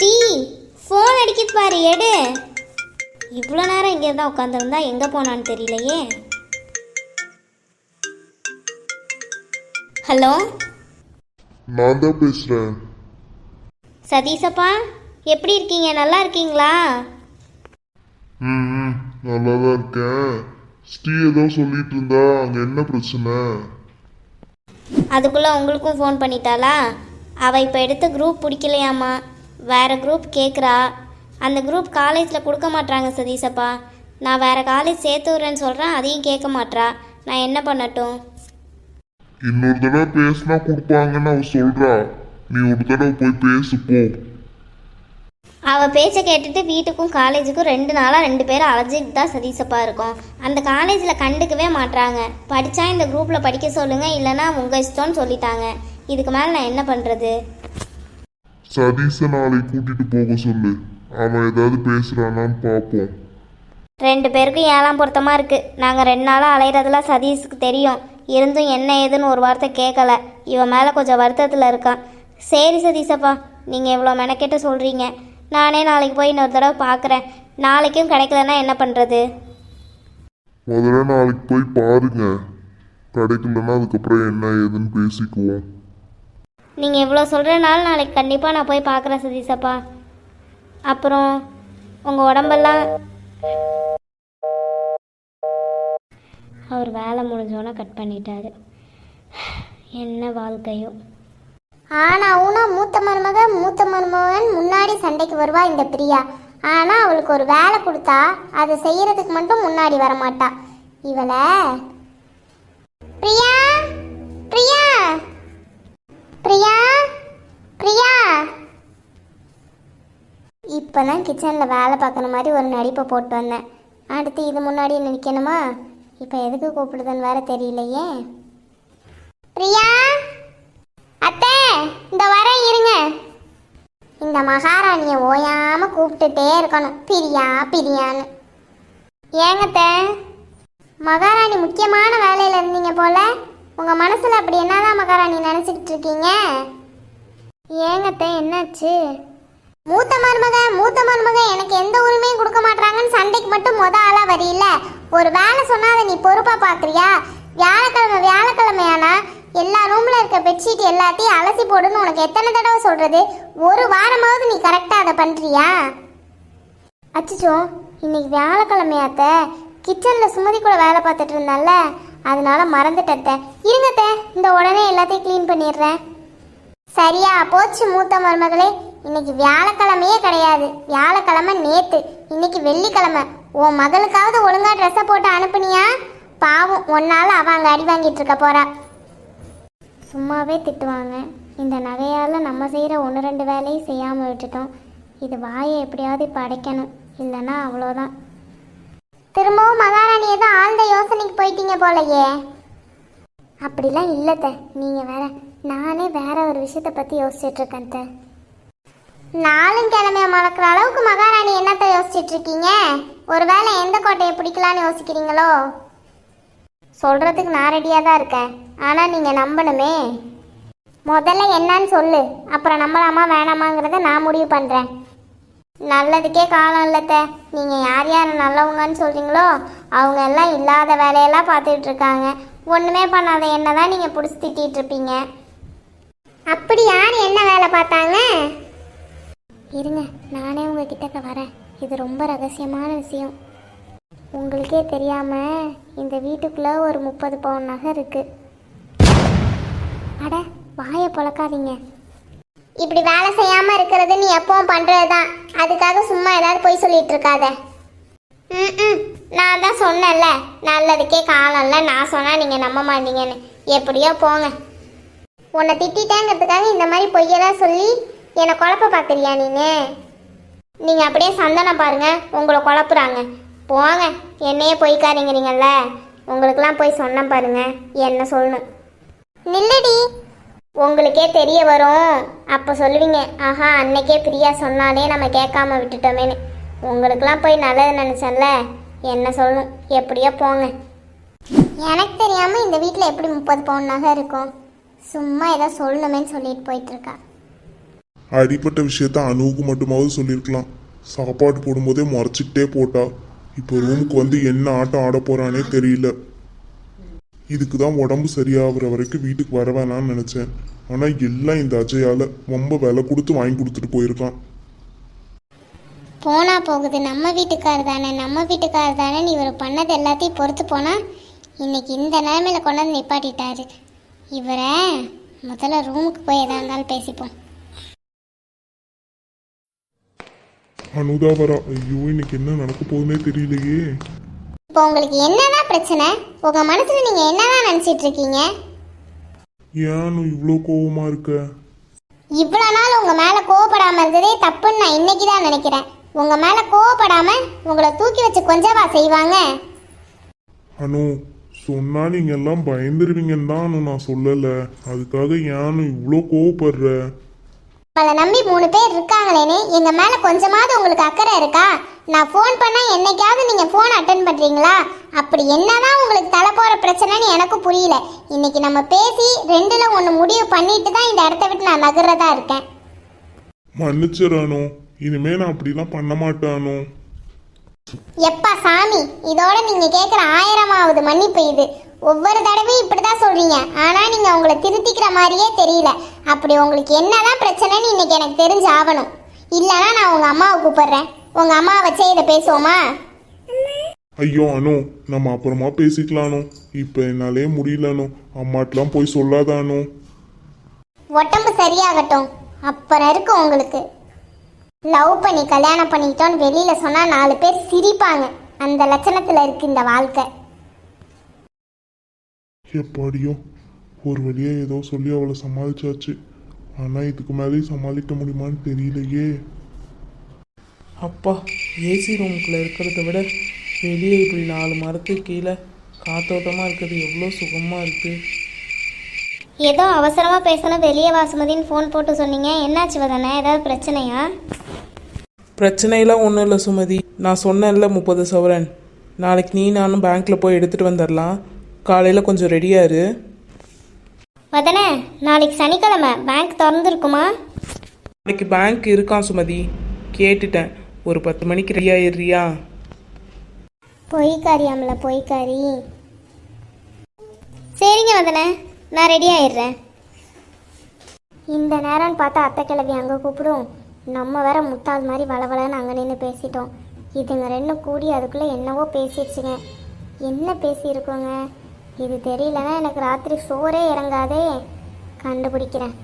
ஸ்டீ phone அடிக்குது பாரு எடு. இவ்வளோ நேரம் இங்கே தான் உட்காந்துருந்தா எங்கே போனான்னு தெரியலையே. ஹலோ நான் தான் பேசுகிறேன் சதீசப்பா எப்படி இருக்கீங்க? நல்லா இருக்கீங்களா? ம் நல்லா தான் இருக்கேன். ஸ்ரீ ஏதோ சொல்லிட்டு இருந்தா அங்கே என்ன பிரச்சனை? அதுக்குள்ளே உங்களுக்கும் ஃபோன் பண்ணிட்டாளா? அவள் இப்போ எடுத்த குரூப் பிடிக்கலையாம்மா. வேறு குரூப் கேட்குறா அந்த குரூப் காலேஜில் கொடுக்க மாட்றாங்க சதீசப்பா நான் வேறு காலேஜ் சேர்த்து விட்றேன்னு சொல்கிறேன் அதையும் கேட்க மாட்றா. நான் என்ன பண்ணட்டும்? இன்னொரு தடவை பேசினா கொடுப்பாங்கன்னு அவ சொல்றா. நீ ஒரு தடவை போய் பேசு போ. அவள் பேச்சை கேட்டுட்டு வீட்டுக்கும் காலேஜுக்கும் ரெண்டு நாளாக ரெண்டு பேரும் அலைஞ்சிட்டு தான் சதீசப்பா இருக்கோம். அந்த காலேஜில் கண்டுக்கவே மாட்றாங்க. படித்தா இந்த குரூப்பில் படிக்க சொல்லுங்கள் இல்லைன்னா உங்கள் இஷ்டம்னு சொல்லிட்டாங்க. இதுக்கு மேலே நான் என்ன பண்ணுறது சதீஷை நாளைக்கு கூட்டிட்டு போக சொல்லு. அவன் ஏதாவது பேசுறானான்னு பார்ப்போம் ரெண்டு பேருக்கும் ஏழாம் பொருத்தமாக இருக்குது நாங்கள் ரெண்டு நாளாக அலையிறதுலாம் சதீஷுக்கு தெரியும். இருந்தும் என்ன ஏதுன்னு ஒரு வார்த்தை கேட்கல இவன் மேலே கொஞ்சம் வருத்தத்தில் இருக்கான். சரி சதீஷப்பா நீங்கள் இவ்வளோ மெனக்கெட்டு சொல்கிறீங்க நானே நாளைக்கு போய் இன்னொரு தடவை பார்க்குறேன் நாளைக்கும் கிடைக்கலன்னா என்ன பண்ணுறது முதல்ல நாளைக்கு போய் பாருங்க. கிடைக்கலன்னா அதுக்கப்புறம் என்ன ஏதுன்னு பேசிக்குவோம். நீங்கள் இவ்வளோ சொல்கிறனால நாளைக்கு கண்டிப்பாக நான் போய் பார்க்குறேன் சதீஷப்பா அப்புறம் உங்கள் உடம்பெல்லாம் அவர் வேலை முடிஞ்சோன்னே கட் பண்ணிட்டாரு. என்ன வாழ்க்கையோ. ஆனா ஊனா மூத்த மருமக மூத்த மருமகன் முன்னாடி சண்டைக்கு வருவா இந்த பிரியா. ஆனா அவளுக்கு ஒரு வேலை கொடுத்தா அதை செய்யறதுக்கு மட்டும் முன்னாடி வர மாட்டா இவளை. பிரியா பிரியா பிரியா இப்போதான் கிச்சனில் வேலை பார்க்குற மாதிரி ஒரு நடிப்பை போட்டு வந்தேன். அடுத்து இது முன்னாடி நிற்கணுமா இப்போ எதுக்கு கூப்பிடுதுன்னு வேற தெரியலையே. பிரியா? அத்தை இந்த வர இருங்க. இந்த மகாராணியை ஓயாமல் கூப்பிட்டுட்டே இருக்கணும். பிரியா பிரியான்னு. ஏங்கத்த மகாராணி முக்கியமான வேலையில் இருந்தீங்க போல. உங்கள் மனசில் அப்படி என்னதான் மகாராணி நினச்சிக்கிட்டு இருக்கீங்க? ஏங்கத்த என்னாச்சு? மூத்த மருமக மூத்த மருமக எனக்கு எந்த உரிமையும் கொடுக்க மாட்டாங்கன்னு சண்டைக்கு மட்டும் முத ஆளா வரியில. ஒரு வேலை சொன்னா அதை நீ பொறுப்பா பாக்குறியா? வியாழக்கிழமை வியாழக்கிழமையானா? எல்லா ரூம்ல இருக்க பெட்ஷீட் எல்லாத்தையும் அலசி போடுன்னு உனக்கு எத்தனை தடவை சொல்றது? ஒரு வாரமாவது நீ கரெக்டா அதை பண்றியா? அச்சிச்சோ இன்னைக்கு வியாழக்கிழமையாத்த கிச்சன்ல சுமதி கூட வேலை பார்த்துட்டு இருந்தால அதனால மறந்துட்டத்த இருங்கத்த இந்த உடனே எல்லாத்தையும் க்ளீன் பண்ணிடுறேன். சரியா போச்சு மூத்த மருமகளே. இன்னைக்கு வியாழக்கிழமையே கிடையாது. வியாழக்கிழமை நேத்து. இன்னைக்கு வெள்ளிக்கிழமை. உன் மகளுக்காவது ஒழுங்கா ட்ரெஸ்ஸை போட்டு அனுப்புனியா? பாவம் ஒன்னால அவ அங்க அடி வாங்கிட்டு இருக்க போறா. சும்மாவே திட்டுவாங்க. இந்த நகையால் நம்ம செய்கிற ஒன்று ரெண்டு வேலையும் செய்யாமல் விட்டுட்டோம். இது வாயை எப்படியாவது இப்போ அடைக்கணும் இல்லைன்னா அவ்வளோதான் திரும்பவும் மகாராணி ஏதோ ஆழ்ந்த யோசனைக்கு போயிட்டீங்க போலையே. அப்படிலாம் இல்லைத்த நீங்கள் வேற நானே வேற ஒரு விஷயத்தை பற்றி யோசிச்சுட்டு த. நாளும் கிழமைய மறக்கிற அளவுக்கு மகாராணி என்னத்தை யோசிச்சுட்டு இருக்கீங்க ஒருவேளை எந்த கோட்டையை பிடிக்கலான்னு யோசிக்கிறீங்களோ? சொல்றதுக்கு நான் ரெடியாக தான் இருக்கேன். ஆனால் நீங்கள் நம்பணுமே. முதல்ல என்னன்னு சொல்லு. அப்புறம் நம்பலாமா வேணாமாங்கிறத நான் முடிவு பண்ணுறேன் நல்லதுக்கே காலம் இல்லைத்த நீங்கள் யார் யார் நல்லவங்கன்னு சொல்கிறீங்களோ அவங்க எல்லாம் இல்லாத வேலையெல்லாம் பார்த்துட்டு இருக்காங்க ஒன்றுமே பண்ணாத என்ன தான் நீங்கள் பிடிச்சி திட்டிகிட்டு இருப்பீங்க அப்படி யார் என்ன வேலை பார்த்தாங்க? இருங்க நானே உங்ககிட்ட வரேன். இது ரொம்ப ரகசியமான விஷயம். உங்களுக்கே தெரியாமல் இந்த வீட்டுக்குள்ளே ஒரு முப்பது பவுன் நகை இருக்குது அட வாயை பொழக்காதீங்க. இப்படி வேலை செய்யாமல் இருக்கிறது நீ எப்பவும் பண்றதுதான். அதுக்காக சும்மா ஏதாவது போய் சொல்லிட்டு இருக்காத. ம் நான் தான் சொன்னேன்ல. நல்லதுக்கே காலம்ல நான் சொன்னால் நீங்கள் நம்ப மாட்டீங்கன்னு. எப்படியோ போங்க. உன்னை திட்டிட்டேங்கிறதுக்காக இந்த மாதிரி பொய்யெல்லாம் சொல்லி என்னை குழப்ப பார்க்குறியா நீங்க நீங்கள் அப்படியே சந்தனம் பாருங்கள் உங்களை குழப்புறாங்க. போங்க என்னையே பொய்க்காதீங்கிறீங்கல்ல? உங்களுக்கெல்லாம் போய் சொன்னேன் பாருங்க என்ன சொல்லணும். நில்லடி. உங்களுக்கே தெரிய வரும். அப்போ சொல்லுவீங்க ஆஹா அன்னைக்கே பிரியா சொன்னாலே நம்ம கேட்காம விட்டுட்டோமேன்னு. உங்களுக்கெல்லாம் போய் நல்லது நினச்சேன்ல என்ன சொல்லணும்? எப்படியோ போங்க. எனக்கு தெரியாமல் இந்த வீட்டில் எப்படி முப்பது பவுன் நகை இருக்கும்? சும்மா ஏதோ சொல்லணுமேன்னு சொல்லிட்டு போயிட்டுருக்கா அடிப்பட்ட விஷயத்த அணுவுக்கு மட்டுமாவது சொல்லியிருக்கலாம். சாப்பாடு போடும்போதே முறைச்சிக்கிட்டே போட்டா. இப்போ ரூமுக்கு வந்து என்ன ஆட்டம் ஆட போறானே தெரியல. இதுக்கு தான் உடம்பு சரியாகிற வரைக்கும் வீட்டுக்கு வர வேணாம்னு நினச்சேன். ஆனால் எல்லாம் இந்த அஜயால ரொம்ப விலை கொடுத்து வாங்கி கொடுத்துட்டு போயிருக்கான். போனா போகுது. நம்ம வீட்டுக்காரர் தானே. நம்ம வீட்டுக்காரர் தானே. இவர் பண்ணது எல்லாத்தையும் பொறுத்து போனா இன்னைக்கு இந்த நிலைமையில கொண்டாந்து நிப்பாட்டிட்டாரு. இவரை முதல்ல ரூமுக்கு போய் எதா இருந்தாலும் பேசிப்போம். அனுதா வரா ஐயோ இன்னைக்கு என்ன நடக்க போகுதுன்னே தெரியலையே. இப்போ உங்களுக்கு என்னதான் பிரச்சனை? உங்க மனசுல நீங்க என்னதான் நினைச்சிட்டு இருக்கீங்க? ஏன் இவ்வளோ கோவமா இருக்க? இவ்வளோ நாள் உங்க மேல கோவப்படாம இருந்ததே தப்புன்னு நான் இன்னைக்கு தான் நினைக்கிறேன். உங்க மேல கோவப்படாம உங்களை தூக்கி வச்சு கொஞ்சவா செய்வாங்க. அனு சொன்னா நீங்க எல்லாம் பயந்துருவீங்கன்னு தான் அனு நான் சொல்லல. அதுக்காக ஏன் இவ்வளோ கோவப்படுற? உங்களை நம்பி மூணு பேர் இருக்காங்களேன்னு எங்க மேல கொஞ்சமாவது உங்களுக்கு அக்கறை இருக்கா? நான் ஃபோன் பண்ணா என்னைக்காவது நீங்க ஃபோன் அட்டன் பண்றீங்களா? அப்படி என்னதான் உங்களுக்கு தலை போற பிரச்சனைன்னு எனக்கு புரியல. இன்னைக்கு நம்ம பேசி ரெண்டுல ஒன்று முடிவு பண்ணிட்டு தான் இந்த இடத்த விட்டு நான் நகர்றதா இருக்கேன். மன்னிச்சிரு அனு இனிமே நான் அப்படிலாம் பண்ண மாட்டேன். எப்பா சாமி இதோட நீங்க கேட்குற ஆயிரமாவது மன்னிப்பு இது. ஒவ்வொரு தடவையும் இப்படிதான் சொல்றீங்க. ஆனா நீங்க உங்களை திருத்திக்கிற மாதிரியே தெரியல. அப்படி உங்களுக்கு என்னதான் பிரச்சனைன்னு இன்னைக்கு எனக்கு தெரிஞ்சு ஆகணும். இல்லைன்னா நான் உங்க அம்மாவை கூப்பிடுறேன். உங்க அம்மாவை வச்சே இதை பேசுவோமா? ஐயோ அனு நம்ம அப்புறமா பேசிக்கலாம் அனு இப்போ என்னாலே முடியல அனு. அம்மாட்டெலாம் போய் சொல்லாத அனு. உடம்பு சரியாகட்டும். அப்புறம் இருக்கு உங்களுக்கு. லவ் பண்ணி கல்யாணம் பண்ணிக்கிட்டோன்னு வெளியில சொன்னா நாலு பேர் சிரிப்பாங்க. அந்த லட்சணத்துல இருக்கு இந்த வாழ்க்கை. எப்பாடியோ ஒரு வழியா ஏதோ சொல்லி அவளை சமாளிச்சாச்சு. ஆனால் இதுக்கு மேலேயும் சமாளிக்க முடியுமான்னு தெரியலையே. அப்பா ஏசி ரூமுக்குள்ளே இருக்கிறத விட வெளியே இப்படி நாலு மரத்துக்கு கீழே காத்தோட்டமாக இருக்கிறது எவ்வளோ சுகமாக இருக்குது ஏதோ அவசரமாக பேசணும் வெளியே வாசுமதின்னு ஃபோன் போட்டு சொன்னீங்க. என்னாச்சு வதனே? ஏதாவது பிரச்சனையா? பிரச்சனையெல்லாம் ஒன்றும் இல்லை சுமதி. நான் சொன்னேன்ல முப்பது சவரன். நாளைக்கு நீ நானும் பேங்க்கில் போய் எடுத்துகிட்டு வந்துடலாம் காலையில் கொஞ்சம் ரெடியாக இரு வதனே நாளைக்கு சனிக்கிழமை பேங்க் திறந்துருக்குமா? நாளைக்கு பேங்க் இருக்கான் சுமதி? கேட்டுட்டேன். ஒரு பத்து மணிக்கு ரெடி ஆயிடுறியா பொய்க்காரி அம்மல பொய்க்காரி. சரிங்க வதனே நான் ரெடி ஆயிடுறேன் இந்த நேரம்னு பார்த்தா அத்தை கிழவி அங்கே கூப்பிடும். நம்ம வேற முட்டாள் மாதிரி வளவலன்னு அங்கே நின்று பேசிட்டோம். இதுங்க ரெண்டும் கூடி அதுக்குள்ளே என்னவோ பேசிடுச்சுங்க. என்ன பேசியிருக்கோங்க? இது தெரியலன்னா எனக்கு ராத்திரி சோறே இறங்காதே. கண்டுபிடிக்கிறேன்.